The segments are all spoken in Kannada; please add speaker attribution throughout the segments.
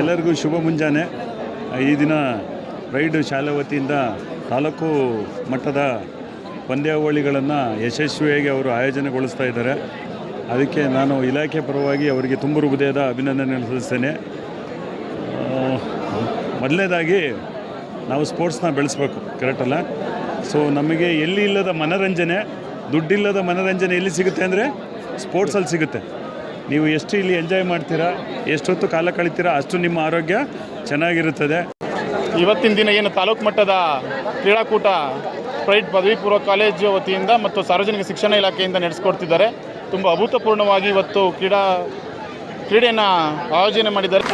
Speaker 1: ಎಲ್ಲರಿಗೂ ಶುಭ ಮುಂಜಾನೆ. ಈ ದಿನ ಪ್ರೈಡ್ ಶಾಲೆ ವತಿಯಿಂದ ತಾಲೂಕು ಮಟ್ಟದ ಪಂದ್ಯಾವಳಿಗಳನ್ನು ಯಶಸ್ವಿಯಾಗಿ ಅವರು ಆಯೋಜನೆಗೊಳಿಸ್ತಾ ಇದ್ದಾರೆ. ಅದಕ್ಕೆ ನಾನು ಇಲಾಖೆ ಪರವಾಗಿ ಅವರಿಗೆ ತುಂಬು ಹೃದಯದ ಅಭಿನಂದನೆ ಸಲ್ಲಿಸ್ತೇನೆ. ಮೊದಲನೇದಾಗಿ ನಾವು ಸ್ಪೋರ್ಟ್ಸ್ನ ಬೆಳೆಸ್ಬೇಕು ಕರೆಕ್ಟಲ್ಲ ಸೊ ನಮಗೆ ಎಲ್ಲಿ ಇಲ್ಲದ ಮನರಂಜನೆ, ದುಡ್ಡಿಲ್ಲದ ಮನರಂಜನೆ ಎಲ್ಲಿ ಸಿಗುತ್ತೆ ಅಂದರೆ ಸ್ಪೋರ್ಟ್ಸಲ್ಲಿ ಸಿಗುತ್ತೆ. ನೀವು ಎಷ್ಟು ಇಲ್ಲಿ ಎಂಜಾಯ್ ಮಾಡ್ತೀರಾ ಎಷ್ಟೊತ್ತು ಕಾಲ ಕಳಿತೀರಾ ಅಷ್ಟು ನಿಮ್ಮ ಆರೋಗ್ಯ ಚೆನ್ನಾಗಿರುತ್ತದೆ.
Speaker 2: ಇವತ್ತಿನ ದಿನ ಏನು ತಾಲೂಕು ಮಟ್ಟದ ಕ್ರೀಡಾಕೂಟ ಪ್ರೈಟ್ ಪದವಿ ಪೂರ್ವ ಕಾಲೇಜು ವತಿಯಿಂದ ಮತ್ತು ಸಾರ್ವಜನಿಕ ಶಿಕ್ಷಣ ಇಲಾಖೆಯಿಂದ ನಡೆಸ್ಕೊಡ್ತಿದ್ದಾರೆ. ತುಂಬ ಅಭೂತಪೂರ್ಣವಾಗಿ ಇವತ್ತು ಕ್ರೀಡಾ ಕ್ರೀಡೆಯನ್ನು ಆಯೋಜನೆ ಮಾಡಿದ್ದಾರೆ.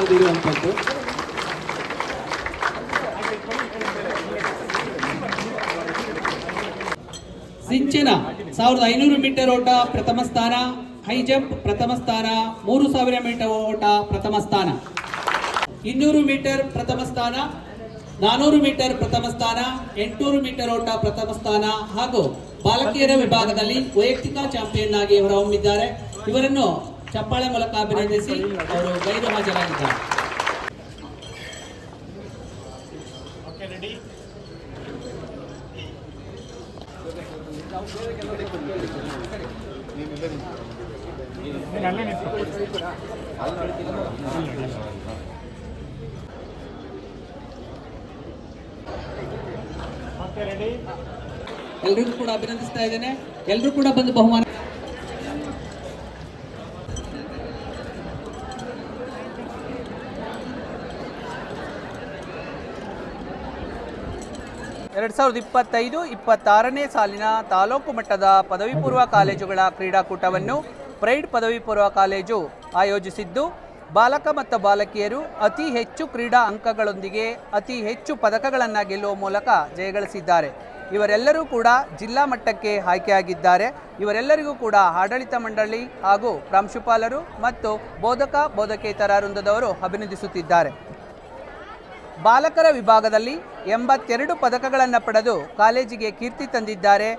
Speaker 3: ಸಿಂಚನ ಸಾವಿರದ ಐನೂರು ಮೀಟರ್ ಓಟ ಪ್ರಥಮ ಸ್ಥಾನ. ಹೈ ಜಂಪ್ ಪ್ರಥಮ ಸ್ಥಾನ, ಮೂರು ಸಾವಿರ ಮೀಟರ್ ಓಟ ಪ್ರಥಮ ಸ್ಥಾನ. ಇನ್ನೂರು ಮೀಟರ್ ಪ್ರಥಮ ಸ್ಥಾನ, ನಾನೂರು ಮೀಟರ್ ಪ್ರಥಮ ಸ್ಥಾನ, ಎಂಟುನೂರು ಮೀಟರ್ ಓಟ ಪ್ರಥಮ ಸ್ಥಾನ ಹಾಗೂ ಬಾಲಕಿಯರ ವಿಭಾಗದಲ್ಲಿ ವೈಯಕ್ತಿಕ ಚಾಂಪಿಯನ್ ಆಗಿ ಹೊರಹೊಮ್ಮಿದ್ದಾರೆ ಇವರನ್ನು ಚಪ್ಪಾಳೆ ಮೂಲಕ ಅಭಿನಂದಿಸಿ ಅವರು ಗೈರು ಹಾಜರಾಗಿದ್ದಾರೆ. ಎಲ್ರಿಗೂ ಕೂಡ ಅಭಿನಂದಿಸ್ತಾ ಇದ್ದೇನೆ. ಎಲ್ಲರೂ ಕೂಡ ಬಂದು ಬಹುಮಾನ ಎರಡು ಸಾವಿರದ ಇಪ್ಪತ್ತೈದು ಇಪ್ಪತ್ತಾರನೇ ಸಾಲಿನ ತಾಲೂಕು ಮಟ್ಟದ ಪದವಿ ಪೂರ್ವ ಕಾಲೇಜುಗಳ ಕ್ರೀಡಾಕೂಟವನ್ನು ಪ್ರೈಡ್ ಪದವಿ ಪೂರ್ವ ಕಾಲೇಜು ಆಯೋಜಿಸಿದ್ದು, ಬಾಲಕ ಮತ್ತು ಬಾಲಕಿಯರು ಅತಿ ಹೆಚ್ಚು ಕ್ರೀಡಾ ಅಂಕಗಳೊಂದಿಗೆ ಅತಿ ಹೆಚ್ಚು ಪದಕಗಳನ್ನು ಗೆಲ್ಲುವ ಮೂಲಕ ಜಯಗಳಿಸಿದ್ದಾರೆ ಇವರೆಲ್ಲರೂ ಕೂಡ ಜಿಲ್ಲಾ ಮಟ್ಟಕ್ಕೆ ಆಯ್ಕೆಯಾಗಿದ್ದಾರೆ. ಇವರೆಲ್ಲರಿಗೂ ಕೂಡ ಆಡಳಿತ ಮಂಡಳಿ ಹಾಗೂ ಪ್ರಾಂಶುಪಾಲರು ಮತ್ತು ಬೋಧಕ ಬೋಧಕೇತರ ವೃಂದದವರು ಅಭಿನಂದಿಸುತ್ತಿದ್ದಾರೆ. ಬಾಲಕರ ವಿಭಾಗದಲ್ಲಿ ಎಂಬತ್ತೆರಡು ಪದಕಗಳನ್ನು ಪಡೆದು ಕಾಲೇಜಿಗೆ ಕೀರ್ತಿ ತಂದಿದ್ದಾರೆ.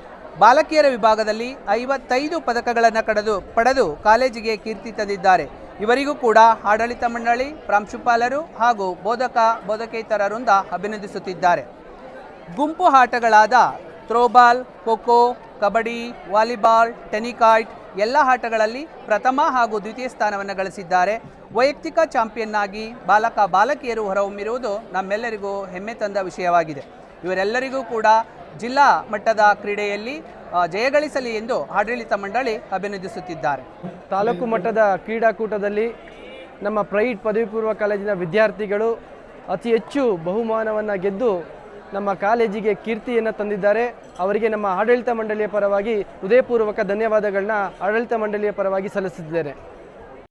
Speaker 3: ಬಾಲಕಿಯರ ವಿಭಾಗದಲ್ಲಿ ಐವತ್ತೈದು ಪದಕಗಳನ್ನು ಕಡೆದು ಪಡೆದು ಕಾಲೇಜಿಗೆ ಕೀರ್ತಿ ತಂದಿದ್ದಾರೆ. ಇವರಿಗೂ ಕೂಡ ಆಡಳಿತ ಮಂಡಳಿ, ಪ್ರಾಂಶುಪಾಲರು ಹಾಗೂ ಬೋಧಕ ಬೋಧಕೇತರ ವೃಂದ ಅಭಿನಂದಿಸುತ್ತಿದ್ದಾರೆ. ಗುಂಪು ಆಟಗಳಾದ throwball, kho kho, kabaddi, volleyball, tenniquoit ಎಲ್ಲ ಆಟಗಳಲ್ಲಿ ಪ್ರಥಮ ಹಾಗೂ ದ್ವಿತೀಯ ಸ್ಥಾನವನ್ನು ಗಳಿಸಿದ್ದಾರೆ. ವೈಯಕ್ತಿಕ ಚಾಂಪಿಯನ್ ಆಗಿ ಬಾಲಕ ಬಾಲಕಿಯರು ಹೊರಹೊಮ್ಮಿರುವುದು ನಮ್ಮೆಲ್ಲರಿಗೂ ಹೆಮ್ಮೆ ತಂದ ವಿಷಯವಾಗಿದೆ. ಇವರೆಲ್ಲರಿಗೂ ಕೂಡ ಜಿಲ್ಲಾ ಮಟ್ಟದ ಕ್ರೀಡೆಯಲ್ಲಿ ಜಯಗಳಿಸಲಿ ಎಂದು ಆಡಳಿತ ಮಂಡಳಿ ಅಭಿನಂದಿಸುತ್ತಿದ್ದಾರೆ.
Speaker 4: ತಾಲೂಕು ಮಟ್ಟದ ಕ್ರೀಡಾಕೂಟದಲ್ಲಿ ನಮ್ಮ ಪ್ರೈಡ್ ಪದವಿ ಪೂರ್ವ ಕಾಲೇಜಿನ ವಿದ್ಯಾರ್ಥಿಗಳು ಅತಿ ಹೆಚ್ಚು ಬಹುಮಾನವನ್ನು ಗೆದ್ದು ನಮ್ಮ ಕಾಲೇಜಿಗೆ ಕೀರ್ತಿಯನ್ನು ತಂದಿದ್ದಾರೆ. ಅವರಿಗೆ ನಮ್ಮ ಆಡಳಿತ ಮಂಡಳಿಯ ಪರವಾಗಿ ಹೃದಯಪೂರ್ವಕ ಧನ್ಯವಾದಗಳನ್ನ ಆಡಳಿತ ಮಂಡಳಿಯ ಪರವಾಗಿ ಸಲ್ಲಿಸಿದ್ದೇನೆ.